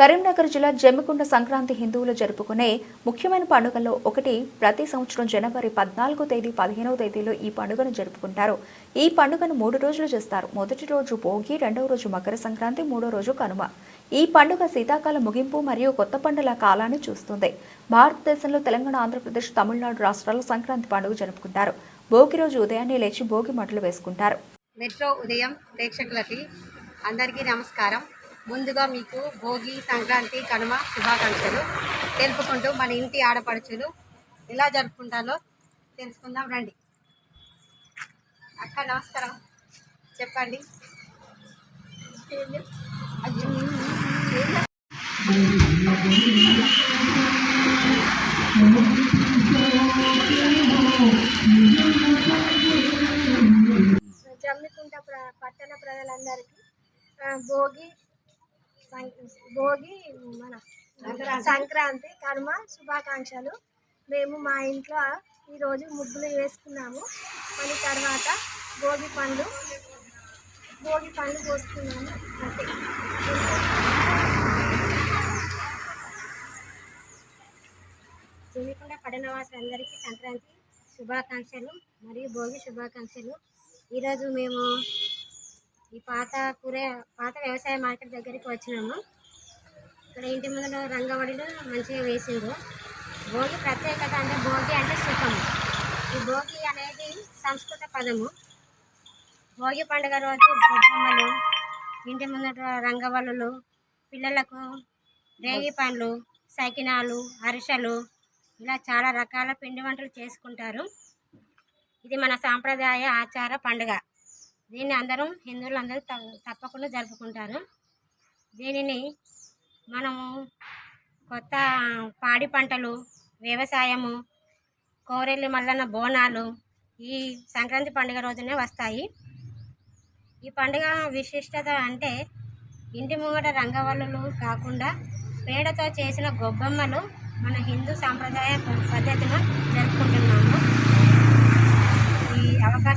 కరీంనగర్ జిల్లా జమ్మికుండ సంక్రాంతి హిందువులు జరుపుకునే ముఖ్యమైన పండుగల్లో ఒకటి. ప్రతి సంవత్సరం జనవరి పద్నాలుగో తేదీ పదిహేనవ తేదీలో ఈ పండుగను జరుపుకుంటారు. ఈ పండుగను మూడు రోజులు చేస్తారు. మొదటి రోజు భోగి రెండవ రోజు మకర సంక్రాంతి మూడో రోజు కనుమ. ఈ పండుగ శీతాకాల ముగింపు మరియు కొత్త పండుగల కాలాన్ని చూస్తుంది. భారతదేశంలో తెలంగాణ ఆంధ్రప్రదేశ్ తమిళనాడు రాష్ట్రాల్లో సంక్రాంతి పండుగ జరుపుకుంటారు. భోగి రోజు ఉదయాన్నే లేచి భోగి మంటలు వేసుకుంటారు. మెట్రో ఉదయం ప్రేక్షకులకి అందరికీ నమస్కారం. ముందుగా మీకు భోగి సంక్రాంతి కనుమ శుభాకాంక్షలు తెలుపుకుంటూ మన ఇంటి ఆడపడుచులు ఎలా జరుపుకుంటారో తెలుసుకుందాం రండి. అక్క నమస్కారం. చెప్పండి. జమ్మికుంట ప్ర పట్టణ ప్రజలందరికీ భోగి భోగి మన సంక్రాంతి. కనుమ శుభాకాంక్షలు. మేము మా ఇంట్లో ఈరోజు ముగ్గులు వేసుకున్నాము. మళ్ళీ తర్వాత భోగి పండ్లు. భోగి పండ్లు పోసుకున్నాము అంతే. జమ్మికొండ పట్టణవాసులందరికీ సంక్రాంతి శుభాకాంక్షలు మరియు భోగి శుభాకాంక్షలు. ఈరోజు మేము ఈ పాత కూర పాత వ్యవసాయ మార్కెట్ దగ్గరికి వచ్చినాము. ఇక్కడ ఇంటి ముందు రంగవడిలో మంచిగా వేసిండు భోగి ప్రత్యేకత అంటే భోగి అంటే సుఖము ఈ భోగి అనేది సంస్కృత పదము. భోగి పండుగ రోజు బొమ్మలు ఇంటి ముందట రంగవల్లులు పిల్లలకు రేగి పండ్లు సకినాలు అరిసెలు ఇలా చాలా రకాల పిండి వంటలు చేసుకుంటారు. ఇది మన సాంప్రదాయ ఆచార పండుగ. దీన్ని అందరం హిందువులు అందరూ తప్పకుండా జరుపుకుంటారు. దీనిని మనము కొత్త పాడి పంటలు వ్యవసాయము కోరెల్లి మల్లన్న బోనాలు ఈ సంక్రాంతి పండుగ రోజునే వస్తాయి. ఈ పండుగ విశిష్టత అంటే ఇంటి ముంగట రంగవల్లులు కాకుండా పేడతో చేసిన గొబ్బెమ్మలు మన హిందూ సాంప్రదాయ పద్ధతిలో జరుపుకుంటున్నాము.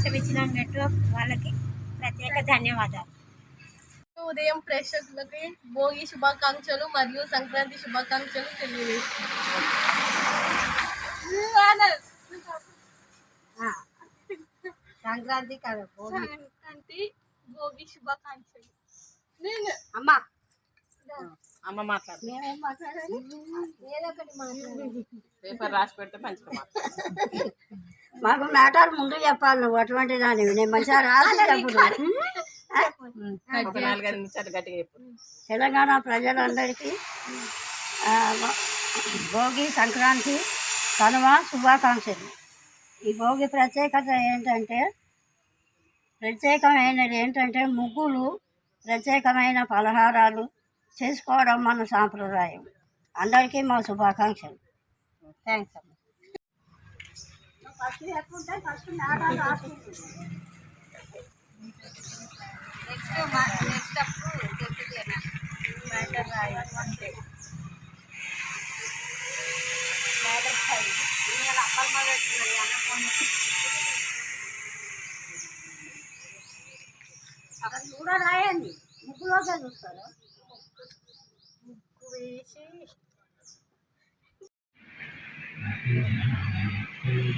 అవకాశం ఇచ్చిన మెట్రో వాళ్ళకి ప్రత్యేక ధన్యవాదాలు. ఉదయం ప్రేక్షకులకి భోగి శుభాకాంక్షలు మరియు సంక్రాంతి శుభాకాంక్షలు తెలియజేస్తున్నాను. ఆ, సంక్రాంతి కదా సంక్రాంతి భోగి శుభాకాంక్షలు. నేను అమ్మ. అమ్మ మాట్లాడు. మేమేం మాట్లాడాలి? ఏదో ఒకటి మాట్లాడాలి పేపర్ రాసి పెడితే మంచిగా మాకు మ్యాటర్ ముందు చెప్పాలి నువ్వు అటువంటి దానివి నేను మంచిగా రాసి తెలంగాణ ప్రజలందరికీ ఆ, భోగి సంక్రాంతి కనుమ శుభాకాంక్షలు. ఈ భోగి ప్రత్యేకత ఏంటంటే ప్రత్యేకమైనది ఏంటంటే ముగ్గులు ప్రత్యేకమైన పలహారాలు చేసుకోవడం మన సాంప్రదాయం. అందరికీ మా శుభాకాంక్షలు. థ్యాంక్స్ అమ్మ నెక్స్ట్ నెక్స్ట్ అప్పుడు చెప్తుంది అన్న మ్యాటర్ రాయి అంతే మ్యాటర్ రాయి ఇవాళ అప్పలు మొదలెట్టున్నారు అన్న ఫోన్ అక్కడ కూడా రాయండి ముగ్గులోకే చూస్తారా ముగ్గు వేసి